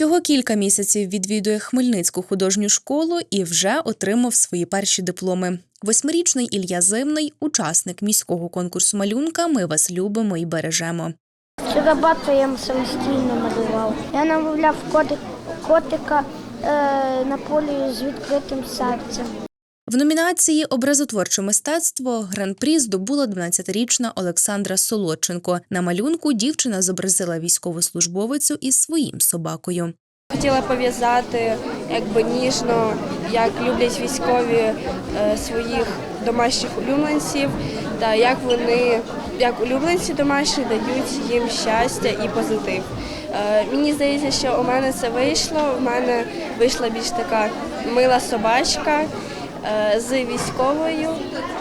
Всього кілька місяців відвідує Хмельницьку художню школу і вже отримав свої перші дипломи. Восьмирічний Ілля Зимний, учасник міського конкурсу малюнка. Ми вас любимо і бережемо. Чорабата я самостійно малював. Я намовляв котик, котика е, на полі з відкритим серцем. В номінації Образотворче мистецтво гран-прі здобула 12-річна Олександра Солодченко. На малюнку дівчина зобразила військовослужбовицю із своїм собакою. Хотіла пов'язати якби ніжно, як люблять військові е, своїх домашніх улюбленців, та як вони, як улюбленці домашні, дають їм щастя і позитив. Е, Мені здається, що у мене це вийшло. У мене вийшла більш така мила собачка з військовою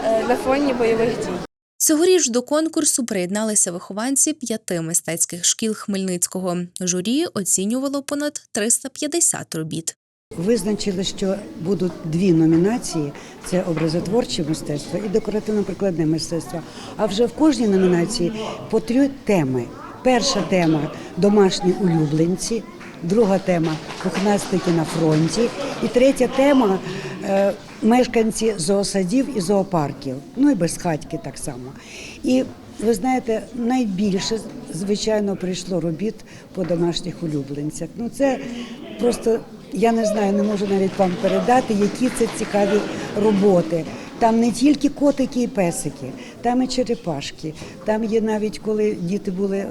е, на фоні бойових дій. Цьогоріч до конкурсу приєдналися вихованці п'яти мистецьких шкіл Хмельницького. Журі оцінювало понад 350 робіт. Визначили, що будуть дві номінації: це образотворче мистецтво і декоративно-прикладне мистецтво. А вже в кожній номінації по три теми. Перша тема домашні улюбленці, друга тема пухнастики на фронті, і третя тема е, мешканці зоосадів і зоопарків. Ну і безхатьки так само. І ви знаєте, найбільше звичайно прийшло робіт по домашніх улюбленцях. Ну це просто я не знаю, не можу навіть вам передати, які це цікаві роботи. Там не тільки котики і песики, там і черепашки. Там є навіть коли діти були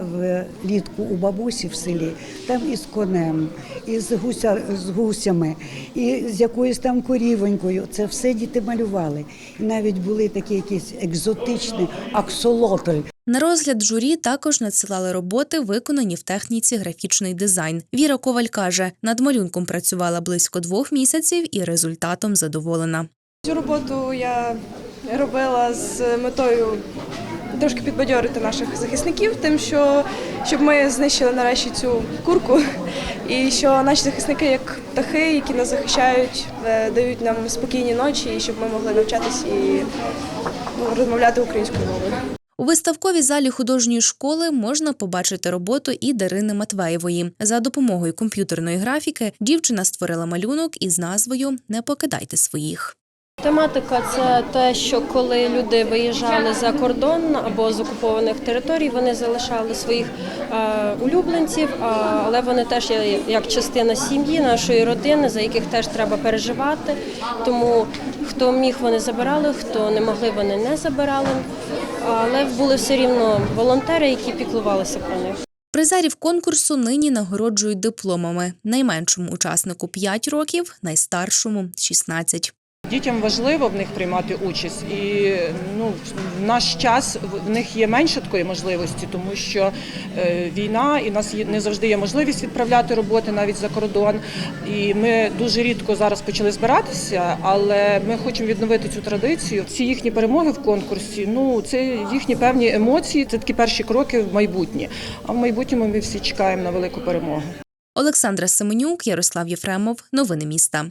влітку у бабусі в селі, там і з конем, і з, гуся, з гусями, і з якоюсь там корівонькою. Це все діти малювали. І навіть були такі якісь екзотичні аксолотль. На розгляд журі також надсилали роботи, виконані в техніці графічний дизайн. Віра Коваль каже, над малюнком працювала близько двох місяців і результатом задоволена. Цю роботу я робила з метою трошки підбадьорити наших захисників, тим, що щоб ми знищили нарешті цю курку, і що наші захисники, як птахи, які нас захищають, е, дають нам спокійні ночі, і щоб ми могли навчатись і ну, розмовляти українською мовою. У виставковій залі художньої школи можна побачити роботу і Дарини Матвеєвої. За допомогою комп'ютерної графіки дівчина створила малюнок із назвою Не покидайте своїх. Тематика це те, що коли люди виїжджали за кордон або з окупованих територій, вони залишали своїх е, улюбленців, але вони теж є як частина сім'ї, нашої родини, за яких теж треба переживати. Тому хто міг, вони забирали, хто не могли, вони не забирали. Але були все рівно волонтери, які піклувалися про них. Призерів конкурсу нині нагороджують дипломами. Найменшому учаснику 5 років, найстаршому 16. Дітям важливо в них приймати участь, і ну в наш час в них є менше такої можливості, тому що е, війна і в нас є не завжди є можливість відправляти роботи навіть за кордон. І ми дуже рідко зараз почали збиратися, але ми хочемо відновити цю традицію. Ці їхні перемоги в конкурсі. Ну це їхні певні емоції. Це такі перші кроки в майбутнє. А в майбутньому ми всі чекаємо на велику перемогу. Олександра Семенюк, Ярослав Єфремов. Новини міста.